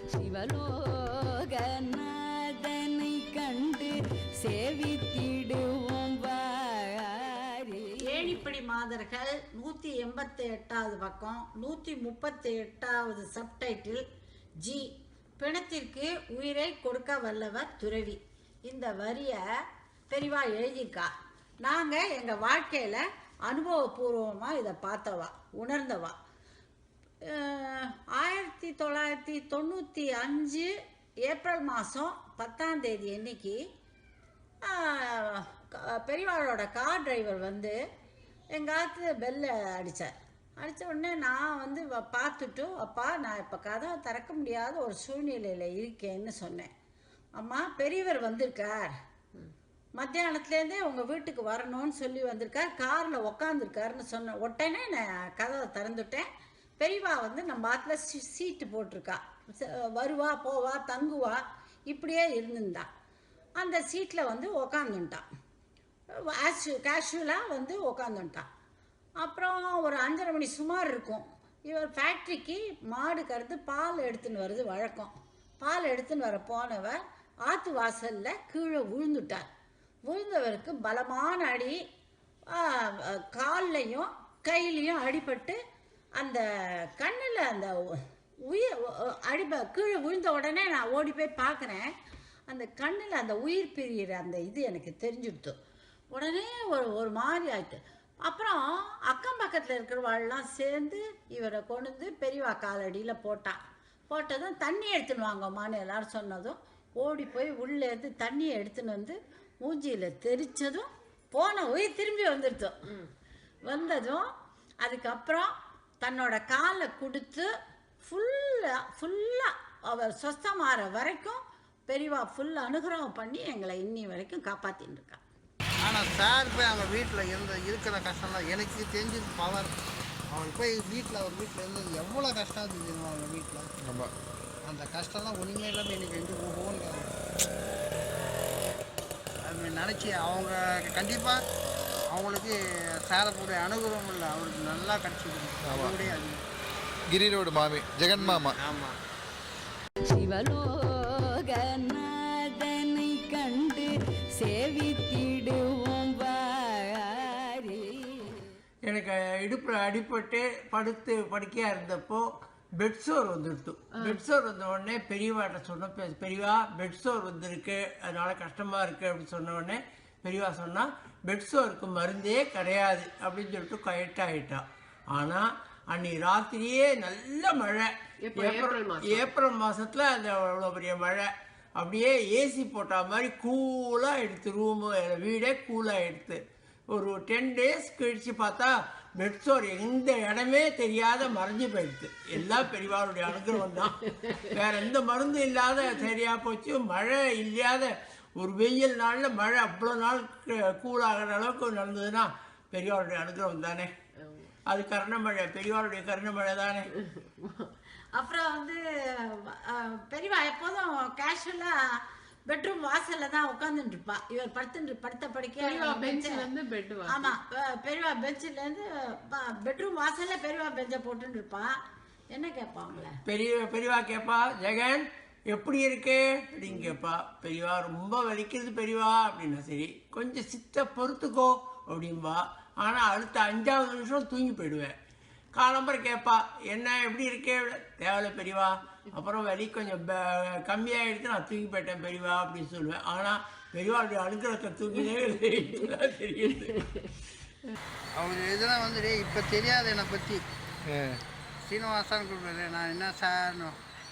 சிவலோகநாதனை கண்டு சேவித்திடுவோம் ஏழிப்படி மாதர்கள்? நூற்றி எண்பத்தி எட்டாவது பக்கம் நூற்றி முப்பத்தி எட்டாவது சப்டைட்டில் ஜி. பிணத்திற்கு உயிரை கொடுக்க வல்லவர் துறவி. இந்த வரியை பெரிவா எழுதியிருக்கா. நாங்கள் எங்கள் வாழ்க்கையில் அனுபவபூர்வமாக இதை பார்த்தவா உணர்ந்தவா. ஆயிரத்தி தொள்ளாயிரத்தி தொண்ணூற்றி அஞ்சு ஏப்ரல் மாதம் பத்தாம் தேதி அன்னைக்கு பெரியவாளோட கார் டிரைவர் வந்து எங்காத்து பெல்லை பெல்ல அடித்தார் அடித்த உடனே நான் வந்து வ- பார்த்துட்டு அப்பா நான் இப்போ கதவை திறக்க முடியாத ஒரு சூழ்நிலையில் இருக்கேன்னு சொன்னேன். அம்மா பெரியவர் வந்திருக்கார். மத்தியானத்துலேருந்தே உங்கள் வீட்டுக்கு வரணும்னு சொல்லி வந்திருக்கார். காரில் உக்காந்துருக்காருன்னு சொன்ன உடனே நான் கதவை திறந்துட்டேன். பெரியவா வந்து நம்ம ஆற்றுல சீட்டு போட்டிருக்கா. வருவா போவா தங்குவா இப்படியே இருந்திருந்தா. அந்த சீட்டில் வந்து உக்காந்துட்டான் ஆஷு கேஷுவலாக வந்து உக்காந்துட்டான் அப்புறம் ஒரு அஞ்சரை மணி சுமார் இருக்கும். இவர் ஃபேக்ட்ரிக்கு மாடு கறந்து பால் எடுத்துன்னு வருது வழக்கம். பால் எடுத்துன்னு வர போனவர் ஆற்று வாசலில் கீழே விழுந்துட்டார். விழுந்தவருக்கு பலமான அடி கால்லையும் கையிலையும் அடிபட்டு அந்த கண்ணில் அந்த உயிர் அடிப கீழே விழுந்த உடனே நான் ஓடி போய் பார்க்குறேன். அந்த கண்ணில் அந்த உயிர் பிரியிற அந்த இது எனக்கு தெரிஞ்சுடுத்து. உடனே ஒரு ஒரு மாதிரி ஆயிட்டு. அப்புறம் அக்கம் பக்கத்தில் இருக்கிறவாள்லாம் சேர்ந்து இவரை கொண்டு வந்து பெரியவா காலடியில் போட்டான் போட்டதும் தண்ணி எடுத்துன்னு வாங்கம்மான்னு எல்லாரும் சொன்னதும் ஓடி போய் உள்ளே இருந்து தண்ணியை எடுத்துன்னு வந்து மூஞ்சியில் தெரிச்சதும் போன உயிர் திரும்பி வந்துடுத்து. வந்ததும் அதுக்கப்புறம் தன்னோட காலை கொடுத்து ஃபுல்லாக ஃபுல்லாக அவர் சொஸ்தமாற வரைக்கும் பெரியவா ஃபுல் அனுகிரகம் பண்ணி எங்களை இன்னி வரைக்கும் காப்பாத்தின்னு இருக்கா. ஆனால் சார் போய் அவங்க வீட்டில் இருந்த இருக்கிற கஷ்டம்லாம் எனக்கு தெரிஞ்சது பவர் அவன் போய் வீட்டில் அவர் வீட்டில் இருந்தது எவ்வளோ கஷ்டம் இருந்தது அவங்க வீட்டில் ஆமாம் அந்த கஷ்டம்லாம் ஒன்றுமே இல்லாமல் எனக்கு வந்து ஒவ்வொன்று அது நினச்சி அவங்க கண்டிப்பாக அவங்களுக்கு சாரக்கூடிய அனுகூலம் இல்லை. அவருக்கு நல்லா கிடச்சிருக்கு. கிரிரோடு மாமி ஜெகன் மாமா. ஆமாம் சிவலோகநாதனை கண்டு சேவித்திடுவோம் வாரி எனக்கு இடுப்பில் அடிபட்டு படுத்து படுக்கையாக இருந்தப்போ பெட் சோர் வந்துடுத்து. பெட் சோர் வந்த உடனே பெரியவாட்ட சொன்ன பெ- பெரியவா பெட் சோர் வந்திருக்கு. அதனால கஷ்டமாக இருக்குது அப்படின்னு சொன்ன உடனே பெரியவா சொன்னா பெட் சோருக்கு மருந்தே கிடையாது அப்படின்னு சொல்லிட்டு கரெக்ட் ஆகிட்டான் ஆனால் அன்னைக்கு ராத்திரியே நல்ல மழை. ஏப்ரல் ஏப்ரல் மாசத்துல அந்த அவ்வளோ பெரிய மழை. அப்படியே ஏசி போட்ட மாதிரி கூலாக எடுத்து ரூமு வீடே கூலாக எடுத்து. ஒரு டென் டேஸ் கழிச்சு பார்த்தா பெட்சோர் எந்த இடமே தெரியாத மறைஞ்சு போயிடுது. எல்லாம் பெரியவாளுடைய அனுகிரகம் தான். வேற எந்த மருந்து இல்லாத சரியா போச்சு. மழை இல்லாத ஒரு வெயில் நாளில் மழை அவ்வளோ நாள் கூலாகிற அளவுக்கு நடந்ததுன்னா பெரியவாளுடைய அனுகிரகம் தானே. அது கருணமழை பெரியவாளுடைய கருணமழை தானே. அப்புறம் வந்து பெரியவா எப்போதும் கேஷுவலாக பெட்ரூம் வாசல்ல தான் உட்காந்துட்டு இருப்பா. இவர் படுத்துட்டு படுத்த பெரியவா படுக்க பெஞ்சில இருந்து பெட் ஆமா பெரியவா பெஞ்சில இருந்து பெட்ரூம் வாசல்ல பெரியவா பெஞ்ச போட்டுட்டு இருப்பா. என்ன கேட்பாங்கள பெரிய பெரியவா கேட்பா ஜெகன் எப்படி இருக்கு? அப்படின்னு கேட்பா பெரியவா ரொம்ப வலிக்கிறது பெரியவா? அப்படின்னா சரி கொஞ்சம் சித்த பொறுத்துக்கோ அப்படின்பா ஆனால் அடுத்த அஞ்சாவது நிமிஷம் தூங்கி போயிடுவேன். காலம்பரை கேட்பா என்ன எப்படி இருக்கே? தேவையில்ல பெரியவா. அப்புறம் வலி கொஞ்சம் கம்மியாயிடுச்சு நான் தூங்கி போயிட்டேன் பெரியவா அப்படின்னு சொல்லுவேன். ஆனால் பெரியவாளுடைய அனுகிரகத்தை தூங்கினே தெரியுது. அவர் இதெல்லாம் வந்து டேய் இப்போ தெரியாது என்னை பற்றி சீனிவாசான்னு கூப்பிடுறது நான் என்ன சார்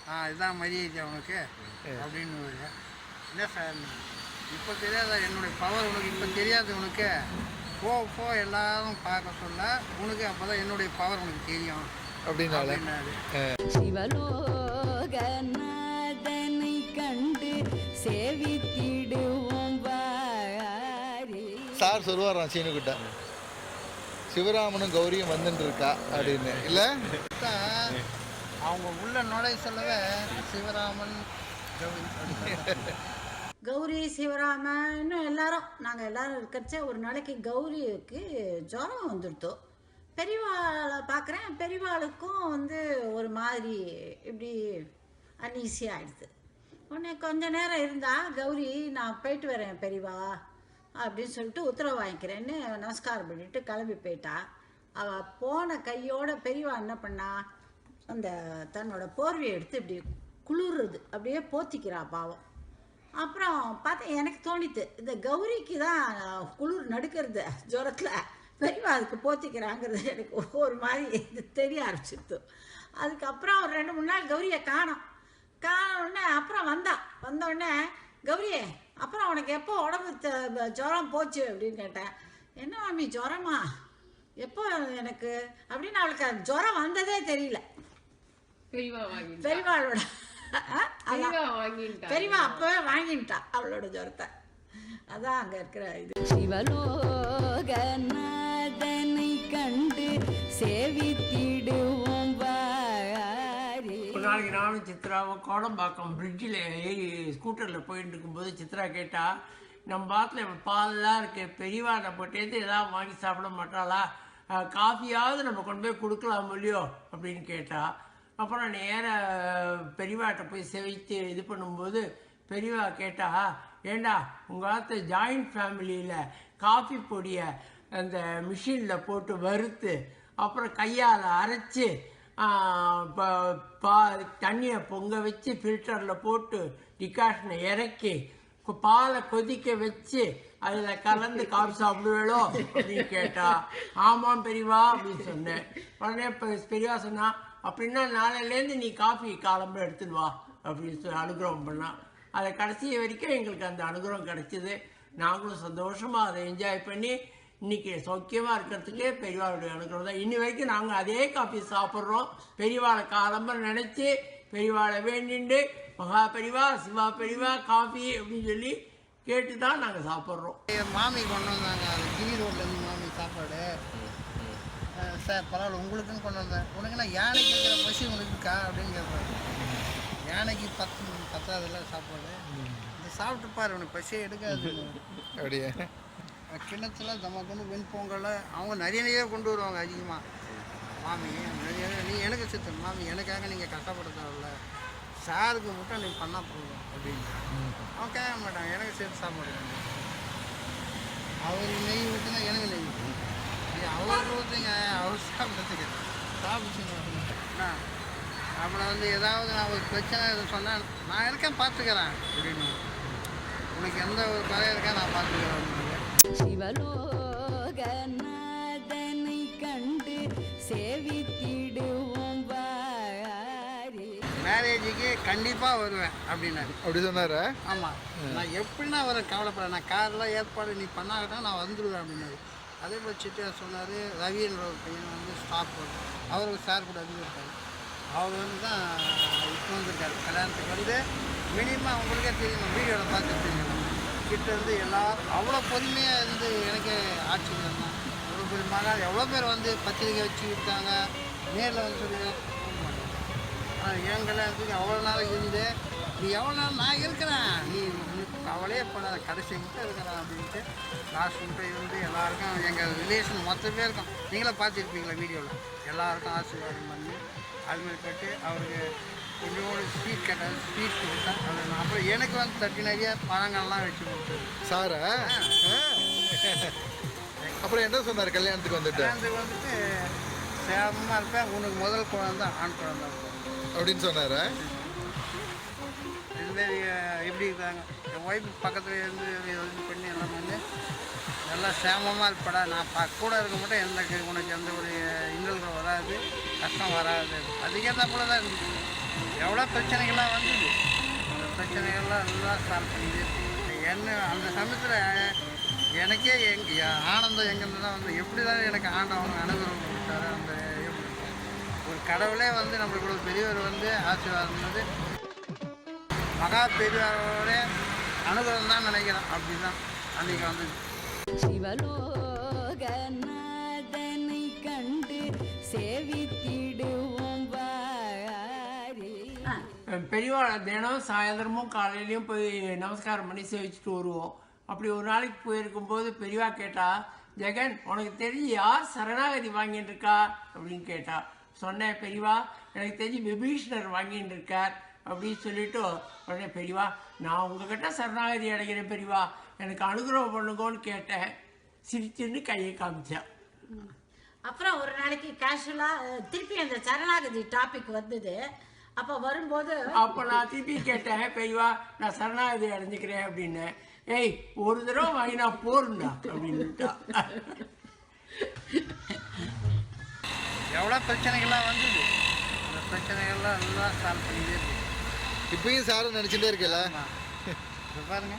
ஆ இதான் மரியாதை அவனுக்கு அப்படின்னு என்ன சார் இப்போ தெரியாதா? என்னுடைய பவர் உனக்கு இப்போ தெரியாது உனக்கு. போ போ எல்லாரும் பார்க்க சொல்ல உனக்கு அப்போ தான் என்னுடைய பவர் உனக்கு தெரியும். அப்படின்னாரு. சிவலோகநாதனை கண்டு சேவித்திடுவோம் சார் சொல்லுவாராம் சீனுக்கிட்ட. சிவராமனும் கௌரியும் வந்துட்டு இருக்கா அப்படின்னு. இல்லை? அவங்க உள்ள நுழை சொல்லவே சிவராமன் கௌரி. கௌரி சிவராமன் இன்னும் எல்லாரும் நாங்கள் எல்லாரும் இருக்கிறச்ச ஒரு நாளைக்கு கௌரிக்கு ஜுரம் வந்துடுத்தோம் பெரியவாளை பார்க்குறேன் பெரியவாளுக்கும் வந்து ஒரு மாதிரி இப்படி அன்ஈஸியாக ஆயிடுது. உடனே கொஞ்ச நேரம் இருந்தால் கௌரி நான் போயிட்டு வரேன் பெரியவா அப்படின்னு சொல்லிட்டு உத்தரவு வாங்கிக்கிறேன்னு நமஸ்காரம் பண்ணிட்டு கிளம்பி போயிட்டா. அவள் போன கையோட பெரியவா என்ன பண்ணா அந்த தன்னோட போர்வையை எடுத்து இப்படி குளிர்றது அப்படியே போத்திக்கிறா பாவம். அப்புறம் பார்த்தா எனக்கு தோணித்து இந்த கௌரிக்கு தான் குளிர் நடுக்கிறது ஜுரத்தில். பெரியவா அதுக்கு போத்திக்கிறாங்கிறது எனக்கு ஒரு மாதிரி இது தெரிய ஆரம்பிச்சிருத்து அதுக்கப்புறம் ஒரு ரெண்டு மூணு நாள் கௌரியை காணோம். காணோடனே அப்புறம் வந்தா. வந்தோடனே கௌரியே அப்புறம் உனக்கு எப்போ உடம்பு த- ஜுரம் போச்சு? அப்படின்னு கேட்டேன். என்ன மாமி ஜுரமா? எப்போ எனக்கு? அப்படின்னு அவளுக்கு அந்த ஜுரம் வந்ததே தெரியல. பெரியவா வாங்கிட்டா? பெரியவாளோட. பெரியவா அப்பவே வாங்கிட்டா அவளோட ஜுரத்தை. அதான் அங்க இருக்கிற இது. சிவலோகநாதனை கண்டு சேவித்திடுவோம் நாளைக்கு நானும் சித்ராவும் கோடம்பாக்கம் பிரிட்ஜில் ஏறி ஸ்கூட்டரில் போயிட்டு இருக்கும்போது சித்ரா கேட்டா நம்ம பாத்தில் பால்லாம் இருக்கு பெரியவா நம்மகிட்டேருந்து ஏதாவது வாங்கி சாப்பிட மாட்டாளா? காஃபியாவது நம்ம கொண்டு போய் கொடுக்கலாம் இல்லையோ? அப்படின்னு கேட்டா அப்புறம் நேர பெரியவாட்ட போய் செவித்து இது பண்ணும்போது பெரியவா கேட்டா ஏண்டா உங்கள் ஆத்த ஜாயிண்ட் ஃபேமிலியில் காஃபி பொடியை அந்த மிஷினில் போட்டு வறுத்து அப்புறம் கையால் அரைச்சி ப- பா தண்ணியை பொங்க வச்சு ஃபில்டரில் போட்டு டிகாஷனை இறக்கி பாலை கொதிக்க வச்சு அதில் கலந்து காஃபி சாப்பிடுவேளோ? அப்படின்னு கேட்டா ஆமாம் பெரியவா அப்படின்னு சொன்னேன். உடனே இப்போ பெரியவா சொன்னா அப்படின்னா நாளையிலேருந்து நீ காஃபி காலம்பு எடுத்துன்னு வா அப்படின்னு சொல்லி அனுகிரகம் பண்ணான் அதை கடைசி வரைக்கும் எங்களுக்கு அந்த அனுகிரகம் கிடைச்சிது. நாங்களும் சந்தோஷமாக அதை என்ஜாய் பண்ணி இன்னைக்கு சௌக்கியமாக இருக்கிறதுக்கே பெரியவாளுடைய அனுகிரகம் தான். இன்னி வரைக்கும் நாங்கள் அதே காஃபி சாப்பிட்றோம். பெரியவாளை காலம்பரம் நினச்சி பெரியவாளை வேண்டிண்டு மகா பெரியவா சிவா பெரியவா காஃபி அப்படின்னு சொல்லி கேட்டு தான் நாங்கள் சாப்பிட்றோம். என் மாமி கொண்டு வந்தாங்க கிரி ரோட்லேருந்து மாமி சாப்பாடு. சார் பரவாயில்ல உங்களுக்குன்னு கொண்டு வந்தேன். உனக்குன்னா யானைக்கு இருக்கிற பசி உனக்கு இருக்கா? அப்படின்னு கேட்பாரு. யானைக்கு பத்து பத்தாவதுல சாப்பாடு. இது சாப்பிட்டு பாரு உனக்கு பசியே எடுக்காது. அப்படியே? கிண்ணத்துல தமக்குன்னு வெண்பொங்கலை அவங்க நிறைய நிறைய கொண்டு வருவாங்க அதிகமாக மாமி நிறைய நீ எனக்கு சித்து மாமி எனக்காக நீங்கள் கஷ்டப்பட தேவையில்ல சாருக்கு மட்டும் நீ பண்ணால் போதும் அப்படின்னு. அவன் கேட்க மாட்டான் எனக்கு சேர்த்து சாப்பாடு. அவர் நெய் ஊற்றுனா எனக்கு நெய் அவர் ஊற்றுங்க சாப்பிட்றதுக்கு சாப்பிட்டு அப்புறம் வந்து ஏதாவது நான் ஒரு பிரச்சனை எதுவும் சொன்னால் நான் இருக்கேன் பார்த்துக்கிறேன் அப்படின்னு உனக்கு எந்த ஒரு குறை இருக்கா நான் பார்த்துக்கிறேன் அப்படின்னு. சிவலோகநாதனை கண்டு சேவித்திடுவோம் மேரேஜுக்கு கண்டிப்பாக வருவேன் அப்படின்னாரு அப்படி சொன்னார்? ஆமாம் நான் எப்படின்னா வரேன் கவலைப்பட நான் கார்லாம் ஏற்பாடு நீ பண்ணாதான் நான் வந்துடுவேன் அப்படின்னாரு. அதே போல் சிட்டியார் சொன்னார் ரவின்ற ஒரு பையன் வந்து ஸ்டாப் அவருக்கு சார் கூட இருந்திருக்காரு அவர் வந்து தான் இப்போ வந்திருக்காரு. கல்யாணத்துக்கு வந்து மினிமம் அவங்களுக்கே தெரியும் வீடியோவில் பார்த்து தெரியும். கிட்ட இருந்து எல்லாரும் அவ்வளோ பொறுமையாக இருந்து எனக்கு ஆச்சரியம் தான் அவ்வளோ பெரிய எவ்வளோ பேர் வந்து பத்திரிக்கை வச்சுருக்காங்க நேரில் வந்து சொல்லி ஆனால் என் கல்யாணத்துக்கு அவ்வளோ நாள் இருந்து நீ எவ்வளோ நாள் நான் இருக்கிறேன் நீ கவலையே படாத கடைசி மட்டும் இருக்கிறேன் அப்படின்ட்டு லாஸ்ட் மட்டும் இருந்து எல்லாருக்கும் எங்கள் ரிலேஷன் மொத்த பேருக்கும் நீங்களே பார்த்துருப்பீங்களா வீடியோவில் எல்லாருக்கும் ஆசீர்வாதம் பண்ணி அது மாதிரி போட்டு அவருக்கு கொஞ்சோடு ஸ்வீட் கேட்டார் ஸ்வீட் கொடுத்தேன் அது அப்புறம் எனக்கு வந்து தட்டி நிறைய பழங்கள்லாம் வச்சு கொடுத்தது சாரா. அப்புறம் என்ன சொன்னார் கல்யாணத்துக்கு வந்துட்டு? கல்யாணத்துக்கு வந்துட்டு சேமமாக இருப்பேன். உனக்கு முதல் குழந்தை ஆண் குழந்தை. அப்படின்னு சொன்னாரா? இதுமாரி எப்படி இருக்காங்க? என் ஒய்ஃப் பக்கத்தில் இருந்து இது பண்ணி எல்லாம் வந்து நல்லா சேமமாக இருப்படா. நான் ப கூட இருக்க மட்டும் எனக்கு உனக்கு எந்த ஒரு இன்னல்கள் வராது. கஷ்டம் வராது. அதுக்கேற்றாப்புல தான் இருந்துச்சு எவ்வளோ பிரச்சனைகள்லாம் வந்தது அந்த பிரச்சனைகள்லாம் எல்லாம் சால்வ் பண்ணி என்ன அந்த சமயத்தில் எனக்கே எங் ஆனந்தம் எங்கேருந்து தான் வந்து எப்படி தான் எனக்கு ஆண்டவன் அனுகிரகம் கொடுத்தாரு அந்த எப்படி. ஒரு கடவுளே வந்து நம்மளுக்கு பெரியவர் வந்து ஆசீர்வாதம் வந்து மகா பெரியவரோட அனுகிரகம் தான் நினைக்கிறேன். அப்படிதான் அன்னைக்கு வந்து சிவலோகநாதனை கண்டு சேவித்திடுவோம் வாரி பெரியவா தினம் சாயந்தரமும் காலையிலயும் போய் நமஸ்காரம் பண்ணி சேவிச்சுட்டு வருவோம். அப்படி ஒரு நாளைக்கு போயிருக்கும்போது பெரியவா கேட்டா ஜெகன் உனக்கு தெரிஞ்சு யார் சரணாகதி வாங்கிட்டு இருக்கா அப்படின்னு கேட்டா சொன்னேன் பெரியவா எனக்கு தெரிஞ்சு விபீஷ்ணர் வாங்கிட்டு இருக்கார் அப்படின்னு சொல்லிட்டு உடனே பெரியவா நான் உங்ககிட்ட சரணாகதி அடைகிறேன் பெரியவா. எனக்கு அனுகிரகம் பண்ணுங்கன்னு கேட்டேன். சிரிச்சுன்னு கையை காமிச்சேன் அப்புறம் ஒரு நாளைக்கு கேஷுவலாக திருப்பி அந்த சரணாகதி டாபிக் வந்தது. அப்போ வரும்போது அப்போ நான் திருப்பி கேட்டேன் பெரியவா நான் சரணாகதி அடைஞ்சுக்கிறேன் அப்படின்னு. ஏய் ஒரு தடவை வாங்கினா போருண்டா அப்படின்னுட்டா எவ்வளோ பிரச்சனைகள்லாம் வந்தது? அந்த பிரச்சனைகள்லாம் எல்லாம் சால்வ் பண்ணிட்டே இருக்கு. இப்பயும் சாரை நினச்சிட்டே இருக்கல. பாருங்க.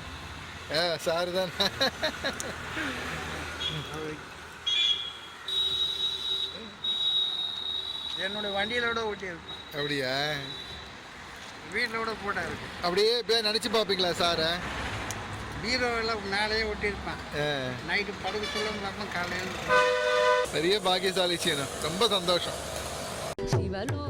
ஆ சாரு தான். என்னுடைய வண்டியிலோட ஓட்டியிருப்பேன் அப்படியா? வீட்டிலோட போட்டா இருக்கு. அப்படியே இப்படியே நினச்சி பார்ப்பீங்களா சாரை? பீரோவெல்லாம் மேலேயே ஒட்டியிருப்பேன் நைட்டு படுக்க சொல்ல முடியாமல் காலையில். பெரிய பாக்கியசாலி சீனம் ரொம்ப சந்தோஷம். சிவலோ